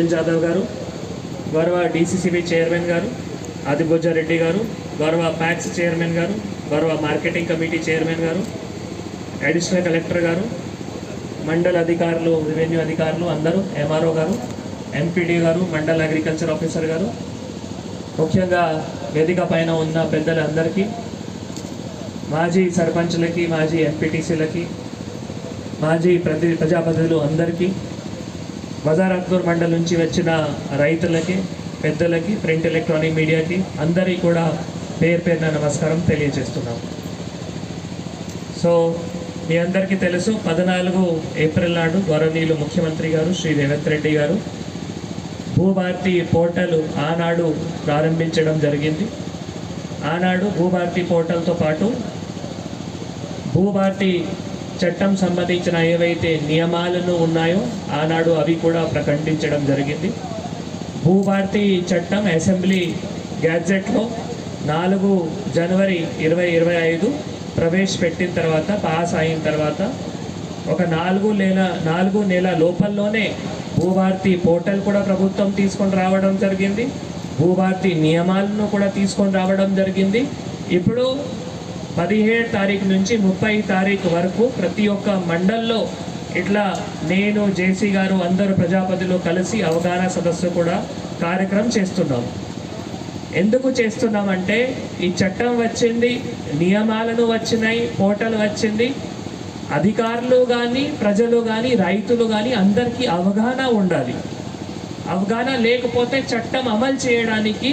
అనిల్ జాదవ్ గారు గౌరవ DCCB chairman గారు ఆదిభుజారెడ్డి గారు గౌరవ ప్యాక్స్ చైర్మన్ గారు గౌరవ మార్కెటింగ్ కమిటీ చైర్మన్ గారు అడిషనల్ కలెక్టర్ గారు మండల అధికారులు రెవెన్యూ అధికారులు అందరూ ఎంఆర్ఓ గారు ఎంపీడీ గారు మండల అగ్రికల్చర్ ఆఫీసర్ గారు ముఖ్యంగా వేదిక పైన ఉన్న పెద్దలందరికీ మాజీ సర్పంచ్లకి మాజీ ఎంపీటీసీలకి మాజీ ప్రతి ప్రజాప్రతినిధులు అందరికీ బజార్ అక్బర్ మండల్ నుంచి వచ్చిన రైతులకి పెద్దలకి ప్రింట్ ఎలక్ట్రానిక్ మీడియాకి అందరికీ కూడా పేరు పేరున నమస్కారం తెలియజేస్తున్నాం. సో మీ అందరికీ తెలుసు పద్నాలుగు ఏప్రిల్ నాడు గౌరవనీయులు ముఖ్యమంత్రి గారు శ్రీ రేవంత్ రెడ్డి గారు భూభారతి పోర్టల్ ఆనాడు ప్రారంభించడం జరిగింది. ఆనాడు భూభారతి పోర్టల్తో పాటు భూభారతి చట్టం సంబంధించిన ఏవైతే నియమాలను ఉన్నాయో ఆనాడు అవి కూడా ప్రకటించడం జరిగింది. భూభారతి చట్టం అసెంబ్లీ గ్యాజెట్లో నాలుగు జనవరి ఇరవై ఇరవై ఐదు ప్రవేశపెట్టిన తర్వాత పాస్ అయిన తర్వాత ఒక నాలుగు నెల నాలుగు నెల లోపల్లోనే భూభారతి పోర్టల్ కూడా ప్రభుత్వం తీసుకొని రావడం జరిగింది. భూభారతి నియమాలను కూడా తీసుకొని రావడం జరిగింది. ఇప్పుడు పదిహేడు తారీఖు నుంచి ముప్పై తారీఖు వరకు ప్రతి ఒక్క మండల్లో ఇట్లా నేను జేసీ గారు అందరు ప్రజాపతిలో కలిసి అవగాహన సదస్సు కూడా కార్యక్రమం చేస్తున్నాం. ఎందుకు చేస్తున్నామంటే ఈ చట్టం వచ్చింది నియమాలను వచ్చినాయి పోర్టల్ వచ్చింది. అధికారులు కానీ ప్రజలు కానీ రైతులు కానీ అందరికీ అవగాహన ఉండాలి. అవగాహన లేకపోతే చట్టం అమలు చేయడానికి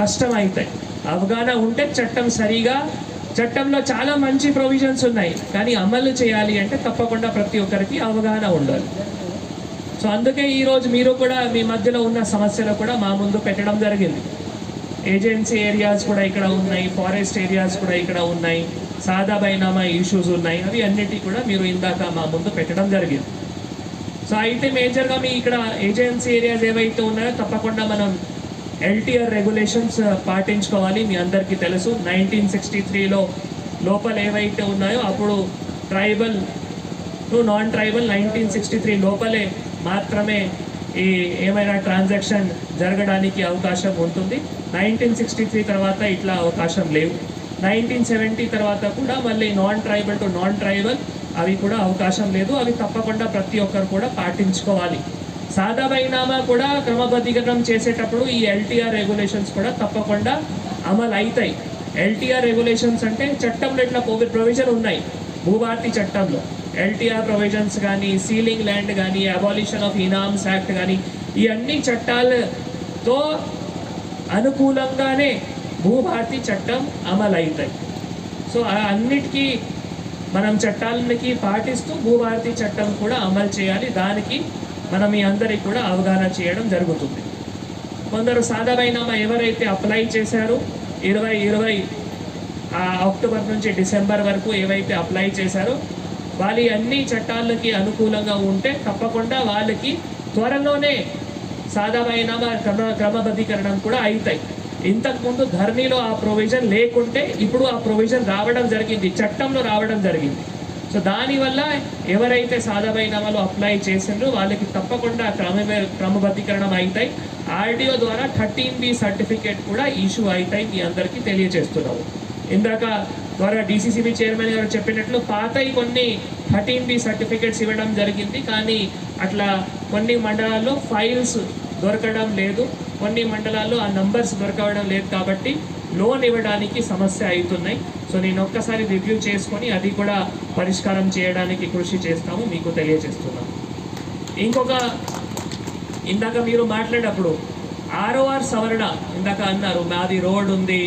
కష్టం అవుతాయి అవగాహన ఉంటే చట్టం సరిగా చట్టంలో చాలా మంచి ప్రొవిజన్స్ ఉన్నాయి. కానీ అమలు చేయాలి అంటే తప్పకుండా ప్రతి ఒక్కరికి అవగాహన ఉండాలి. సో అందుకే ఈరోజు మీరు కూడా మీ మధ్యలో ఉన్న సమస్యలు కూడా మా ముందు పెట్టడం జరిగింది. ఏజెన్సీ ఏరియాస్ కూడా ఇక్కడ ఉన్నాయి ఫారెస్ట్ ఏరియాస్ కూడా ఇక్కడ ఉన్నాయి సాదా బైనామా ఇష్యూస్ ఉన్నాయి. అవి అన్నిటి కూడా మీరు ఇందాక మా ముందు పెట్టడం జరిగింది. సో అయితే మేజర్గా మీ ఇక్కడ ఏజెన్సీ ఏరియాస్ ఏవైతే ఉన్నాయో తప్పకుండా మనం ఎల్టీఆర్ రెగ్యులేషన్స్ పాటించుకోవాలి మీ అందరికీ తెలుసు. నైన్టీన్ సిక్స్టీ త్రీలో లోపల ఏవైతే ఉన్నాయో అప్పుడు tribal to non tribal nineteen sixty three లోపలే మాత్రమే ఈ ఏమైనా ట్రాన్సాక్షన్ జరగడానికి అవకాశం ఉంటుంది. నైన్టీన్ సిక్స్టీ త్రీ తర్వాత ఇట్లా అవకాశం లేవు. నైన్టీన్ సెవెంటీ తర్వాత కూడా మళ్ళీ non tribal to non tribal అవి కూడా అవకాశం లేదు. అవి తప్పకుండా ప్రతి ఒక్కరు కూడా పాటించుకోవాలి. సాదా బైనామా కూడా క్రమబద్ధీకరణం చేసేటప్పుడు ఈ ఎల్టీఆర్ రెగ్యులేషన్స్ కూడా తప్పకుండా అమలు అవుతాయి ఎల్టీఆర్ రెగ్యులేషన్స్ అంటే చట్టంలో ఇట్లా ప్రొవిజన్ ఉన్నాయి. భూభారతి చట్టంలో. ఎల్టీఆర్ ప్రొవిజన్స్ కానీ సీలింగ్ ల్యాండ్ కానీ అబాలిషన్ ఆఫ్ ఇనామ్స్ యాక్ట్ కానీ ఈ అన్ని చట్టాలతో అనుకూలంగానే భూభారతి చట్టం అమలు అవుతాయి సో అన్నిటికీ మనం చట్టాలకి పాటిస్తూ భూభారతి చట్టం కూడా అమలు చేయాలి. దానికి మనం మీ అందరికి కూడా అవగాహన చేయడం జరుగుతుంది. కొందరు సాధారణమైనామా ఎవరైతే అప్లై చేశారో ఇరవై ఇరవై ఆ అక్టోబర్ నుంచి డిసెంబర్ వరకు ఏవైతే అప్లై చేశారో వాళ్ళ అన్ని చట్టాలకి అనుకూలంగా ఉంటే తప్పకుండా వాళ్ళకి త్వరలోనే సాధారణ క్రమ క్రమబద్ధీకరణం కూడా అవుతాయి ఇంతకుముందు ధరణిలో ఆ ప్రొవిజన్ లేకుంటే ఇప్పుడు ఆ ప్రొవిజన్ రావడం జరిగింది చట్టంలో రావడం జరిగింది. సో దానివల్ల ఎవరైతే సాధారణమైనామాలు అప్లై చేసిండ్రో వాళ్ళకి తప్పకుండా క్రమ క్రమబద్ధీకరణం అవుతాయి ఆర్డీఓ ద్వారా థర్టీన్ బి సర్టిఫికేట్ కూడా ఇష్యూ అవుతాయి మీ అందరికీ తెలియజేస్తున్నాము. ఇందాక ద్వారా డీసీసీబీ చైర్మన్ గారు చెప్పినట్లు పాతయి కొన్ని థర్టీన్ బి సర్టిఫికేట్స్ ఇవ్వడం జరిగింది. కానీ అట్లా కొన్ని మండలాల్లో ఫైల్స్ దొరకడం లేదు. కొన్ని మండలాల్లో ఆ నంబర్స్ దొరకవడం లేదు కాబట్టి లోన్ ఇవ్వడానికి సమస్య అవుతున్నాయి. సో నేను ఒక్కసారి రివ్యూ చేసుకొని అది కూడా పరిష్కారం చేయడానికి కృషి చేస్తాము మీకు తెలియజేస్తున్నాను ఇంకొక ఇందాక మీరు మాట్లాడేటప్పుడు ఆర్ఓఆర్ సవరణ ఇందాక అన్నారు మాది రోడ్ ఉంది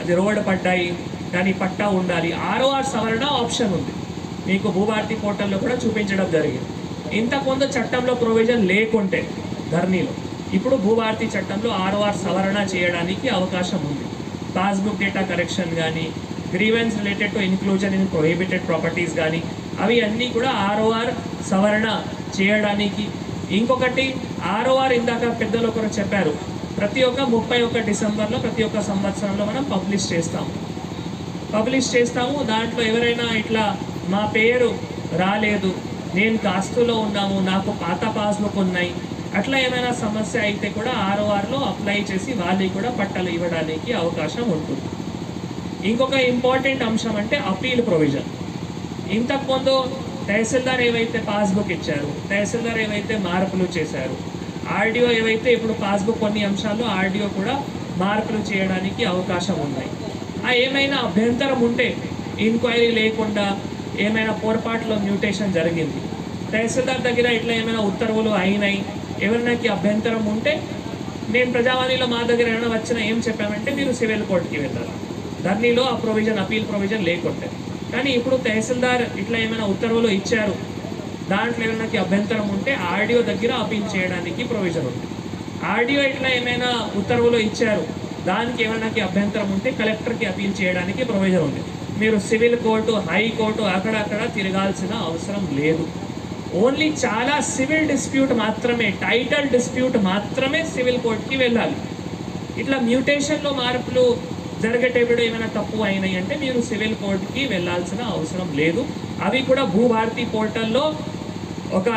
అది రోడ్ పడ్డాయి దాని పట్టా ఉండాలి. ఆర్ఓఆర్ సవరణ ఆప్షన్ ఉంది. మీకు భూభారతి పోర్టల్లో కూడా చూపించడం జరిగింది. ఇంతకుముందు చట్టంలో ప్రొవిజన్ లేకుంటే ధర్నీలో ఇప్పుడు భూభారతి చట్టంలో ఆర్ఓఆర్ సవరణ చేయడానికి అవకాశం ఉంది. పాస్బుక్ డేటా కరెక్షన్ కానీ grievance related to inclusion in prohibited properties కానీ అవి అన్నీ కూడా ఆర్ఓఆర్ సవరణ చేయడానికి. ఇంకొకటి ఆర్ఓఆర్ ఇందాక పెద్దలు ఒకరు చెప్పారు ప్రతి ఒక్క ముప్పై ఒక్క డిసెంబర్లో ప్రతి ఒక్క సంవత్సరంలో మనం పబ్లిష్ చేస్తాము. పబ్లిష్ చేస్తాము దాంట్లో ఎవరైనా ఇట్లా మా పేరు రాలేదు నేను కాస్తులో ఉన్నాము నాకు పాత పాస్బుక్ ఉన్నాయి అట్లా ఏమైనా సమస్య అయితే కూడా ఆర్ఓఆర్లో అప్లై చేసి వాళ్ళకి కూడా పట్టాలు ఇవ్వడానికి అవకాశం ఉంటుంది. ఇంకొక ఇంపార్టెంట్ అంశం అంటే అప్పీల్ ప్రొవిజన్ ఇంతకుముందు తహసీల్దార్ ఏవైతే పాస్బుక్ ఇచ్చారు తహసీల్దార్ ఏవైతే మార్పులు చేశారు ఆర్డీఓ ఏవైతే ఇప్పుడు పాస్బుక్ కొన్ని అంశాల్లో ఆర్డీఓ కూడా మార్పులు చేయడానికి అవకాశం ఉన్నాయి. ఆ ఏమైనా అభ్యంతరం ఉంటే ఎంక్వైరీ లేకుండా ఏమైనా పొరపాట్లో మ్యూటేషన్ జరిగింది. తహసీల్దార్ దగ్గర ఇట్లా ఏమైనా ఉత్తర్వులు అయినాయి? ఎవరినాకి అభ్యంతరం ఉంటే నేను ప్రజావాణిలో మా దగ్గర ఏమైనా వచ్చిన ఏం చెప్పామంటే మీరు సివిల్ కోర్టుకి వెళ్ళాలి. ధర్నీలో ఆ ప్రొవిజన్ అపీల్ ప్రొవిజన్ లేకుంటే. కానీ ఇప్పుడు తహసీల్దార్ ఇట్లా ఏమైనా ఉత్తర్వులు ఇచ్చారు. దాంట్లో ఏమైనా అభ్యంతరం ఉంటే ఆర్డీఓ దగ్గర అపీల్ చేయడానికి ప్రొవిజన్ ఉంది. ఆర్డీఓ ఇట్లా ఏమైనా ఉత్తర్వులు ఇచ్చారు. దానికి ఏమైనా అభ్యంతరం ఉంటే కలెక్టర్కి అపీల్ చేయడానికి ప్రొవిజన్ ఉంది. మీరు సివిల్ కోర్టు హైకోర్టు అక్కడక్కడ తిరగాల్సిన అవసరం లేదు. ఓన్లీ చాలా సివిల్ డిస్ప్యూట్ మాత్రమే టైటల్ డిస్ప్యూట్ మాత్రమే సివిల్ కోర్టుకి వెళ్ళాలి. ఇట్లా మ్యూటేషన్లో మార్పులు జరిగేటప్పుడు ఏమైనా తప్పు అయినాయి అంటే మీరు సివిల్ కోర్టుకి వెళ్ళాల్సిన అవసరం లేదు. అవి కూడా భూభారతి పోర్టల్లో ఒక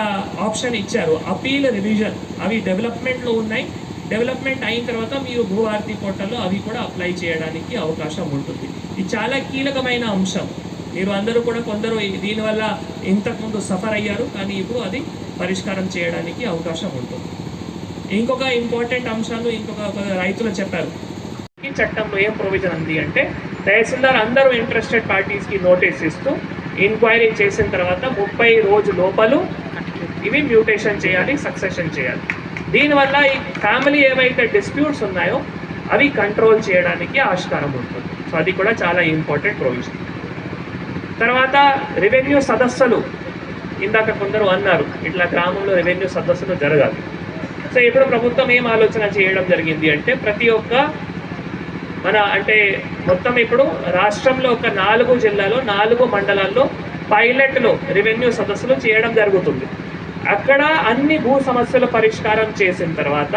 ఆప్షన్ ఇచ్చారు అపీల్ రివిజన్. అవి డెవలప్మెంట్లో ఉన్నాయి. డెవలప్మెంట్ అయిన తర్వాత మీరు భూభారతి పోర్టల్లో అవి కూడా అప్లై చేయడానికి అవకాశం ఉంటుంది. ఇది చాలా కీలకమైన అంశం. మీరు అందరూ కూడా కొందరు దీనివల్ల ఇంతకుముందు సఫర్ అయ్యారు కానీ ఇప్పుడు అది పరిష్కారం చేయడానికి అవకాశం ఉంటుంది. ఇంకొక ఇంపార్టెంట్ అంశాలు ఇంకొక రైతులు చెప్పారు. ఈ చట్టంలో ఏం ప్రొవిజన్ ఉంది అంటే తహసీల్దార్ అందరూ ఇంట్రెస్టెడ్ పార్టీస్కి నోటీస్ ఇస్తూ ఎంక్వైరీ చేసిన తర్వాత ముప్పై రోజు లోపలు ఇవి మ్యూటేషన్ చేయాలి సక్సెషన్ చేయాలి. దీనివల్ల ఈ ఫ్యామిలీ ఏవైతే డిస్ప్యూట్స్ ఉన్నాయో అవి కంట్రోల్ చేయడానికి ఆస్కారం ఉంటుంది. సో అది కూడా చాలా ఇంపార్టెంట్ ప్రొవిజన్ తర్వాత రెవెన్యూ సదస్సులు. ఇందాక కొందరు అన్నారు ఇట్లా గ్రామంలో రెవెన్యూ సదస్సులు జరగాలి. సో ఇప్పుడు ప్రభుత్వం ఏం ఆలోచన చేయడం జరిగింది అంటే ప్రతి ఒక్క మన అంటే మొత్తం ఇప్పుడు రాష్ట్రంలో ఒక నాలుగు జిల్లాలో నాలుగు మండలాల్లో పైలట్లో రెవెన్యూ సదస్సులు చేయడం జరుగుతుంది. అక్కడ అన్ని భూ సమస్యల పరిష్కారం చేసిన తర్వాత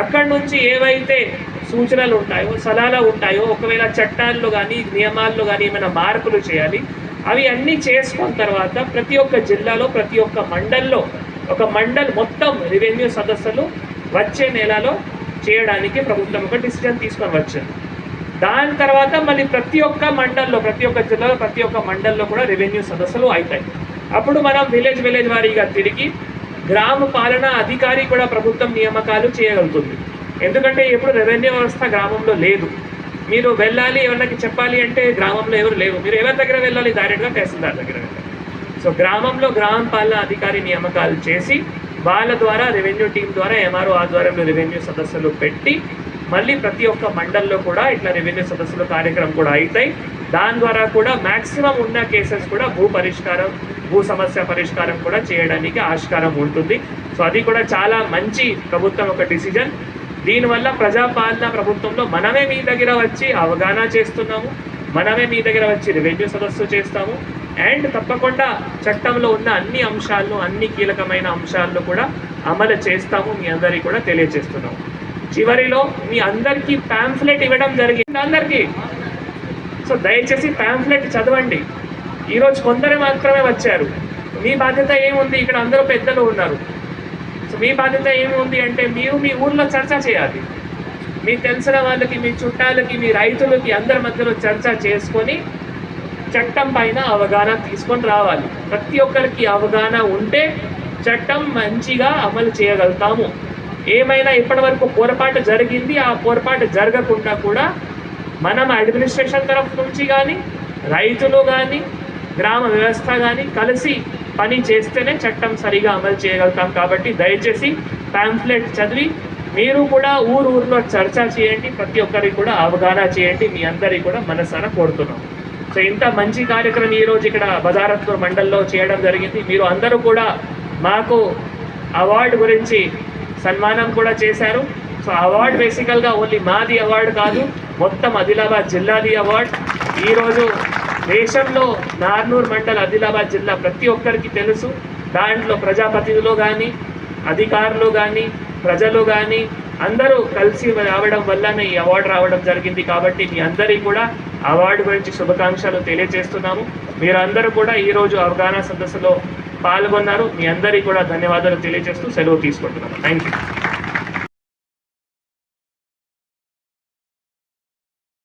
అక్కడ నుంచి ఏవైతే సూచనలు ఉంటాయో సలహాలు ఉంటాయో ఒకవేళ చట్టాల్లో కానీ నియమాల్లో కానీ ఏమైనా మార్పులు చేయాలి అవి అన్నీ చేసుకున్న తర్వాత ప్రతి ఒక్క జిల్లాలో ప్రతి ఒక్క మండల్లో ఒక మండల్ మొత్తం రెవెన్యూ సదస్సులు వచ్చే నెలలో చేయడానికి ప్రభుత్వం ఒక డిసిజన్ తీసుకొని వచ్చింది. దాని తర్వాత మళ్ళీ ప్రతి ఒక్క మండల్లో ప్రతి ఒక్క జిల్లాలో ప్రతి ఒక్క మండల్లో కూడా రెవెన్యూ సదస్సులు అవుతాయి. అప్పుడు మనం విలేజ్ విలేజ్ వారీగా తిరిగి గ్రామ పాలన అధికారి కూడా ప్రభుత్వం నియామకాలు చేయగలుగుతుంది. ఎందుకంటే ఇప్పుడు రెవెన్యూ వ్యవస్థ గ్రామంలో లేదు. మీరు వెళ్ళాలి ఎవరికి చెప్పాలి అంటే గ్రామంలో ఎవరు లేవు. మీరు ఎవరి దగ్గర వెళ్ళాలి డైరెక్ట్గా తహసీల్దార్ దగ్గర వెళ్ళాలి. సో గ్రామంలో గ్రామ పాలన అధికారి నియామకాలు చేసి వాళ్ళ ద్వారా రెవెన్యూ టీం ద్వారా ఎంఆర్ఓ ఆధ్వర్యంలో రెవెన్యూ సదస్సులు పెట్టి మళ్ళీ ప్రతి ఒక్క మండల్లో కూడా ఇట్లా రెవెన్యూ సదస్సులు కార్యక్రమం కూడా అవుతాయి దాని ద్వారా కూడా మ్యాక్సిమం ఉన్న కేసెస్ కూడా భూ పరిష్కారం భూ సమస్య పరిష్కారం కూడా చేయడానికి ఆస్కారం ఉంటుంది. సో అది కూడా చాలా మంచి ప్రభుత్వం ఒక డిసిజన్. దీనివల్ల ప్రజాపాలన ప్రభుత్వంలో మనమే మీ దగ్గర వచ్చి అవగాహన చేస్తున్నాము మనమే మీ దగ్గర వచ్చి రెవెన్యూ సదస్సు చేస్తాము. అండ్ తప్పకుండా చట్టంలో ఉన్న అన్ని అంశాలను అన్ని కీలకమైన అంశాలను కూడా అమలు చేస్తాము మీ అందరికీ కూడా తెలియజేస్తున్నాము. చివరిలో మీ అందరికీ పాంఫ్లెట్ ఇవ్వడం జరిగింది. అందరికీ. సో దయచేసి పాంఫ్లెట్ చదవండి. ఈరోజు కొందరు మాత్రమే వచ్చారు. మీ బాధ్యత ఏముంది? ఇక్కడ అందరూ పెద్దలు ఉన్నారు. మీ బాధ్యత ఏముంది అంటే మీరు మీ ఊర్లో చర్చ చేయాలి. మీకు తెలిసిన వాళ్ళకి మీ చుట్టాలకి మీ రైతులకి అందరి మధ్యలో చర్చ చేసుకొని చట్టం పైన అవగాహన తీసుకొని రావాలి. ప్రతి ఒక్కరికి అవగాహన ఉంటే చట్టం మంచిగా అమలు చేయగలుగుతాము. ఏమైనా ఇప్పటివరకు పొరపాటు జరిగింది ఆ పొరపాటు జరగకుండా కూడా మనం అడ్మినిస్ట్రేషన్ తరఫు నుంచి కానీ రైతులు కానీ గ్రామ వ్యవస్థ కానీ కలిసి పని చేస్తేనే చట్టం సరిగా అమలు చేయగలుగుతాం కాబట్టి దయచేసి పాంఫ్లెట్ చదివి మీరు కూడా ఊరు ఊరిలో చర్చ చేయండి ప్రతి ఒక్కరికి కూడా అవగాహన చేయండి మీ అందరికీ కూడా మనసారా కోరుతున్నాం. సో ఇంత మంచి కార్యక్రమం ఈరోజు ఇక్కడ బజారత్పూర్ మండల్లో చేయడం జరిగింది. మీరు అందరూ కూడా మాకు అవార్డు గురించి సన్మానం కూడా చేశారు. సో అవార్డు బేసికల్గా ఓన్లీ మాది అవార్డు కాదు మొత్తం ఆదిలాబాద్ జిల్లాది అవార్డు. ఈరోజు దేశంలో నార్నూర్ మండల్ ఆదిలాబాద్ జిల్లా ప్రతి ఒక్కరికి తెలుసు. దాంట్లో ప్రజాప్రతినిధులు కానీ అధికారులు కానీ ప్రజలు కానీ అందరూ కలిసి రావడం వల్లనే ఈ అవార్డు రావడం జరిగింది కాబట్టి మీ అందరికీ కూడా అవార్డు గురించి శుభాకాంక్షలు తెలియజేస్తున్నాము. మీరందరూ కూడా ఈరోజు అవగాహన సదస్సులో పాల్గొన్నారు. మీ అందరికీ కూడా ధన్యవాదాలు తెలియజేస్తూ సెలవు తీసుకుంటున్నాను థ్యాంక్ యూ